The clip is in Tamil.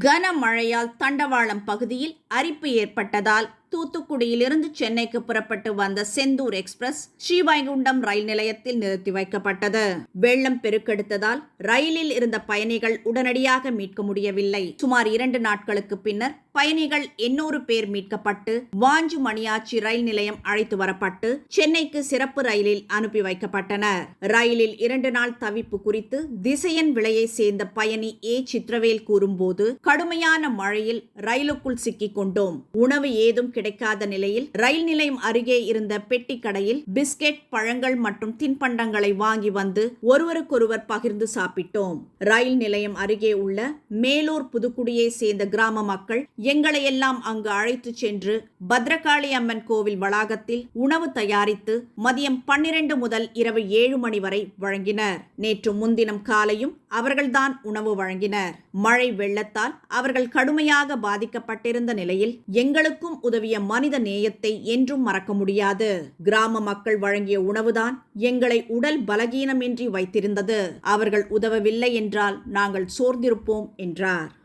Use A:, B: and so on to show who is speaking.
A: கனமழையால் தண்டவாளம் பகுதியில் அரிப்பு ஏற்பட்டதால் தூத்துக்குடியிலிருந்து சென்னைக்கு புறப்பட்டு வந்த செந்தூர் எக்ஸ்பிரஸ் ஸ்ரீவைகுண்டம் ரயில் நிலையத்தில் நிறுத்தி வைக்கப்பட்டது. வெள்ளம் பெருக்கெடுத்ததால் ரயிலில் இருந்த பயணிகள் உடனடியாக மீட்க முடியவில்லை. சுமார் இரண்டு நாட்களுக்கு பின்னர் பயணிகள் எண்ணூறு பேர் மீட்கப்பட்டு வாஞ்சு மணியாச்சி ரயில் நிலையம் அழைத்து வரப்பட்டு சென்னைக்கு சிறப்பு ரயிலில் அனுப்பி வைக்கப்பட்டனர். ரயிலில் இரண்டு நாள் தவிப்பு குறித்து திசையன் விலையை சேர்ந்த பயணி ஏ. சித்ரவேல் கூறும்போது கடுமையான மழையில் ரயிலுக்குள் சிக்கிக் கொண்டோம். உணவு ஏதும் கிடைக்காத நிலையில் ரயில் நிலையம் அருகே இருந்த பெட்டி கடையில் பிஸ்கெட் பழங்கள் மற்றும் தின்பண்டங்களை வாங்கி வந்து ஒருவருக்கொருவர் பகிர்ந்து சாப்பிட்டோம். ரயில் நிலையம் அருகே உள்ள மேலூர் புதுக்குடியை சேர்ந்த கிராம மக்கள் எங்களை எல்லாம் அங்கு அழைத்து சென்று பத்ரகாளி அம்மன் கோவில் வளாகத்தில் உணவு தயாரித்து மதியம் பன்னிரண்டு முதல் இரவு ஏழு மணி வரை வழங்கினர். நேற்று முன்தினம் காலையும் அவர்கள்தான் உணவு வழங்கினர். மழை வெள்ளத்தால் அவர்கள் கடுமையாக பாதிக்கப்பட்டிருந்த நிலை நிலையில் எங்களுக்கும் உதவிய மனித நேயத்தை என்றும் மறக்க முடியாது. கிராம மக்கள் வழங்கிய உணவுதான் எங்களை உடல் பலகீனமின்றி வைத்திருந்தது. அவர்கள் உதவவில்லை என்றால் நாங்கள் சோர்ந்திருப்போம் என்றார்.